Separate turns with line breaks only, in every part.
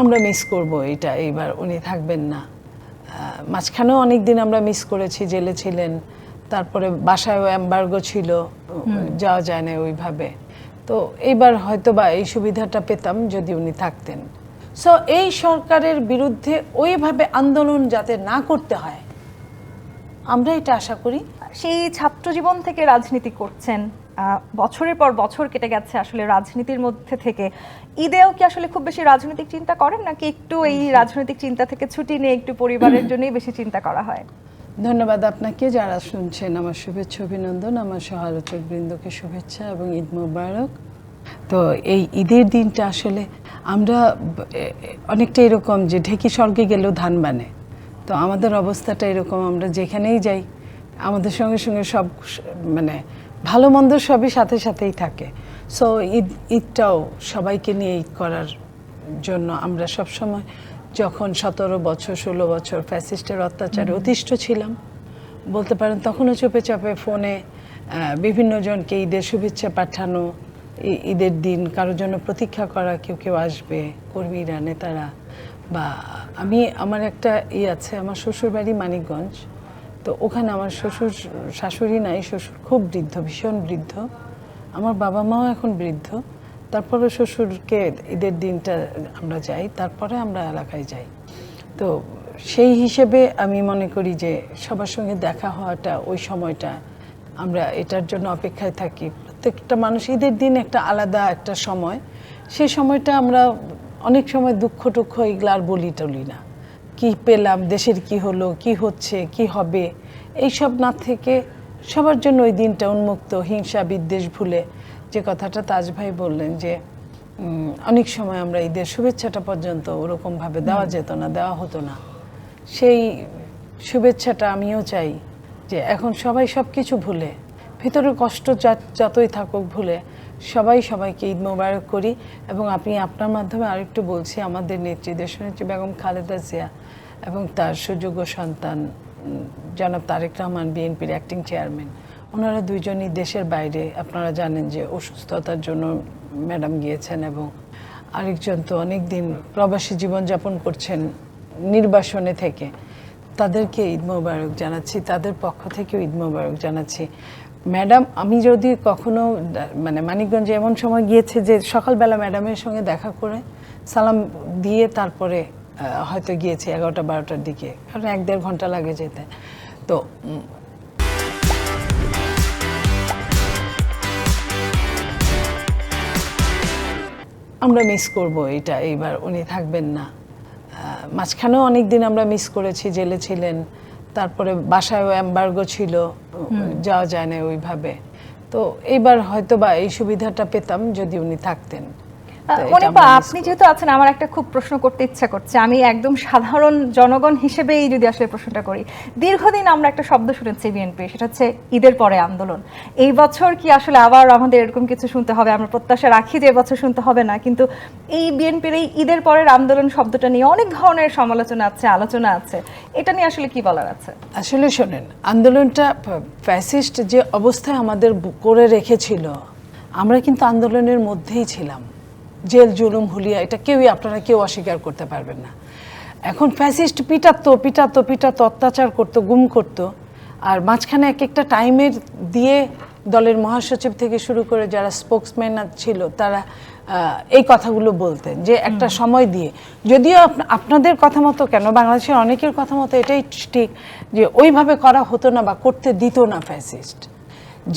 আমরা মিস করব এটা এইবার উনি থাকবেন না। মাঝখানেও অনেক দিন আমরা মিস করেছি জেলে ছিলেন তারপরে বাসায়ও এম্বার্গো ছিল যাওয়া যায় না ওইভাবে। তো এইবার হয়তো বা এই সুবিধাটা পেতাম যদি উনি থাকতেন। সো এই সরকারের বিরুদ্ধে ওইভাবে আন্দোলন যাতে না করতে হয় আমরা এটা আশা করি।
সেই ছাত্র জীবন থেকে রাজনীতি করছেন। বছরের পর বছর কেটে গেছে আসলে রাজনীতির মধ্যে থেকে। ঈদেও কি আসলে খুব বেশি রাজনৈতিক চিন্তা করেন নাকি একটু এই রাজনৈতিক চিন্তা থেকে ছুটি নিয়ে একটু পরিবারের জন্যই বেশি চিন্তা করা হয়?
ধন্যবাদ আপনাকে। যারা শুনছেন আমার শুভেচ্ছা অভিনন্দন। আমার সহালোচক বৃন্দকে শুভেচ্ছা এবং ঈদ মোবারক। তো এই ঈদের দিনটা আসলে আমরা অনেকটা এরকম যে ঢেকি স্বর্গে গেলেও ধান বানে। তো আমাদের অবস্থাটা এরকম আমরা যেখানেই যাই আমাদের সঙ্গে সঙ্গে সব মানে ভালো মন্দ সবই সাথে সাথেই থাকে। সো ঈদ ঈদটাও সবাইকে নিয়ে ঈদ করার জন্য আমরা সবসময় যখন সতেরো বছর ষোলো বছর ফ্যাসিস্টের অত্যাচারে অতিষ্ঠ ছিলাম বলতে পারেন তখনও চুপে চাপে ফোনে বিভিন্ন জনকে ঈদের শুভেচ্ছা পাঠানো ঈদের দিন কারোর জন্য প্রতীক্ষা করা কেউ কেউ আসবে কর্মীরা নেতারা বা আমি আমার একটা ই আছে আমার শ্বশুরবাড়ি মানিকগঞ্জ। তো ওখানে আমার শ্বশুর, শাশুড়ি নাই, শ্বশুর খুব বৃদ্ধ, ভীষণ বৃদ্ধ। আমার বাবা মাও এখন বৃদ্ধ। তারপরে শ্বশুরকে ঈদের দিনটা আমরা যাই, তারপরে আমরা এলাকায় যাই। তো সেই হিসেবে আমি মনে করি যে সবার সঙ্গে দেখা হওয়াটা ওই সময়টা আমরা এটার জন্য অপেক্ষায় থাকি। প্রত্যেকটা মানুষ ঈদের দিন একটা আলাদা একটা সময়। সেই সময়টা আমরা অনেক সময় দুঃখ টুক্ষ এগুলো আর বলি টলি না। কি পেলাম দেশের কি হলো কি হচ্ছে কি হবে? এইসব না থেকে সবার জন্য ওই দিনটা উন্মুক্ত হিংসা বিদ্বেষ ভুলে। যে কথাটা তাজ ভাই বললেন যে অনেক সময় আমরা ঈদের শুভেচ্ছাটা পর্যন্ত ওরকমভাবে দেওয়া যেত না দেওয়া হতো না। সেই শুভেচ্ছাটা আমিও চাই যে এখন সবাই সব কিছু ভুলে ভিতরে কষ্ট যতই থাকুক ভুলে সবাই সবাইকে ঈদ মোবারক করি এবং আপনি আপনার মাধ্যমে আরেকটু বলছি, আমাদের নেত্রী দেশনেত্রী বেগম খালেদা জিয়া এবং তার সুযোগ্য সন্তান জনাব তারেক রহমান, বিএনপির অ্যাক্টিং চেয়ারম্যান ওনারা দুইজনই দেশের বাইরে। আপনারা জানেন যে অসুস্থতার জন্য ম্যাডাম গিয়েছেন এবং আরেকজন তো অনেক দিন প্রবাসী জীবনযাপন করছেন নির্বাসনে থেকে। তাদেরকে ঈদ মোবারক জানাচ্ছি, তাদের পক্ষ থেকেও ঈদ মোবারক জানাচ্ছি। ম্যাডাম, আমি যদি কখনো মানে মানিকগঞ্জে এমন সময় গিয়েছে যে সকালবেলা ম্যাডামের সঙ্গে দেখা করে সালাম দিয়ে তারপরে হয়তো গিয়েছি এগারোটা, বারোটার দিকে, কারণ এক দেড় ঘণ্টা লাগে যেতে। তো আমরা মিস করব এটা, এইবার উনি থাকবেন না। মাঝখানেও অনেক দিন আমরা মিস করেছি, জেলে ছিলেন। তারপরে বাসায়ও অ্যাম্বার্গো ছিল, যাওয়া যায় না ওইভাবে। তো এইবার হয়তো বা এই সুবিধাটা পেতাম যদি উনি থাকতেন।
মনিপা আপনি যেহেতু আছেন আমার একটা খুব প্রশ্ন করতে ইচ্ছা করছে। আমি একদম সাধারণ জনগণ হিসেবেই যদি আসলে প্রশ্নটা করি দীর্ঘদিন আমরা একটা শব্দ শুনেছি বিএনপি সেটা হচ্ছে ঈদের পরে আন্দোলন। এই বছর কি আসলে আবার আমাদের এরকম কিছু শুনতে হবে? আমরা প্রত্যাশা রাখি যে এবছর শুনতে হবে না কিন্তু এই বিএনপির এই ঈদের পরের আন্দোলন শব্দটা নিয়ে অনেক ধরনের সমালোচনা আছে আলোচনা আছে। এটা নিয়ে আসলে কি বলার আছে?
আসলে শোনেন আন্দোলনটা ফ্যাসিস্ট যে অবস্থায় আমাদের করে রেখেছিল আমরা কিন্তু আন্দোলনের মধ্যেই ছিলাম। জেল জুলুম হুলিয়া এটা কেউই আপনারা কেউ অস্বীকার করতে পারবেন না। এখন ফ্যাসিস্ট পিটাতো পিটাতো পিটাতো অত্যাচার করতো গুম করতো আর মাঝখানে এক একটা টাইমের দিয়ে দলের মহাসচিব থেকে শুরু করে যারা স্পোক্সম্যান ছিল তারা এই কথাগুলো বলতেন যে একটা সময় দিয়ে। যদিও আপনাদের কথা মতো কেন বাংলাদেশের অনেকের কথা মতো এটাই ঠিক যে ওইভাবে করা হতো না বা করতে দিত না ফ্যাসিস্ট।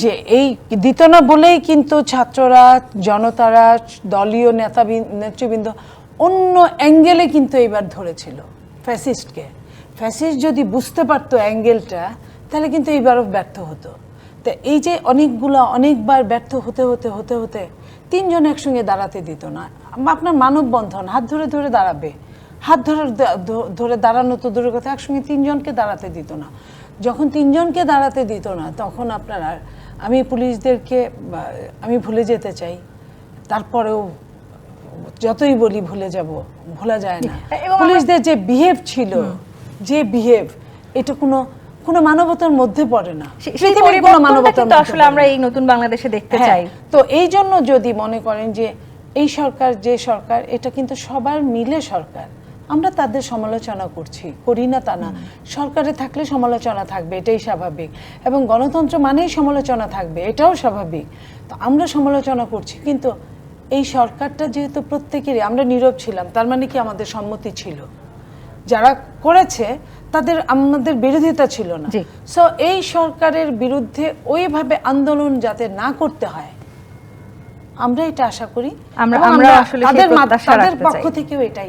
যে এই দিত না বলেই কিন্তু ছাত্ররা, জনতারা, দলীয় নেতা নেতৃবৃন্দ অন্য অ্যাঙ্গেলে কিন্তু এইবার ধরেছিল ফ্যাসিস্টকে। ফ্যাসিস্ট যদি বুঝতে পারতো অ্যাঙ্গেলটা, তাহলে কিন্তু এইবারও ব্যর্থ হতো। তা এই যে অনেকগুলো, অনেকবার ব্যর্থ হতে হতে হতে হতে তিনজন একসঙ্গে দাঁড়াতে দিত না। আপনার মানববন্ধন, হাত ধরে ধরে দাঁড়াবে। হাত ধরে ধরে দাঁড়ানো তো দূরের কথা, একসঙ্গে তিনজনকে দাঁড়াতে দিত না। যখন তিনজনকে দাঁড়াতে দিত না, তখন আপনার আর আমি পুলিশদেরকে আমি ভুলে যেতে চাই। তারপরেও যতই বলি ভুলে যাব ভোলা যায় না।
এবং
পুলিশদের যে বিহেভ ছিল যে বিহেভ এটা কোনো কোনো মানবতার মধ্যে পড়ে না। কোনো মানবতার
আসলে আমরা এই নতুন বাংলাদেশে দেখতে
হ্যাঁ,
চাই।
তো এই জন্য যদি মনে করেন যে এই সরকার যে সরকার এটা কিন্তু সবার মিলে সরকার। আমরা তাদের সমালোচনা করছি করি না তা না। সরকারে থাকলে সমালোচনা থাকবে এটাই স্বাভাবিক। এবং গণতন্ত্র মানেই সমালোচনা থাকবে এটাও স্বাভাবিক। তো আমরা সমালোচনা করছি কিন্তু এই সরকারটা যেহেতু প্রত্যেকেরই আমরা নীরব ছিলাম তার মানে কি আমাদের সম্মতি ছিল। যারা করেছে তাদের আমাদের বিরোধিতা ছিল না। সো এই সরকারের বিরুদ্ধে ওইভাবে আন্দোলন যাতে না করতে হয় আমরা এটা আশা করি।
আমরা- আমরা আসলে
তাদের পক্ষ। থেকেও এটাই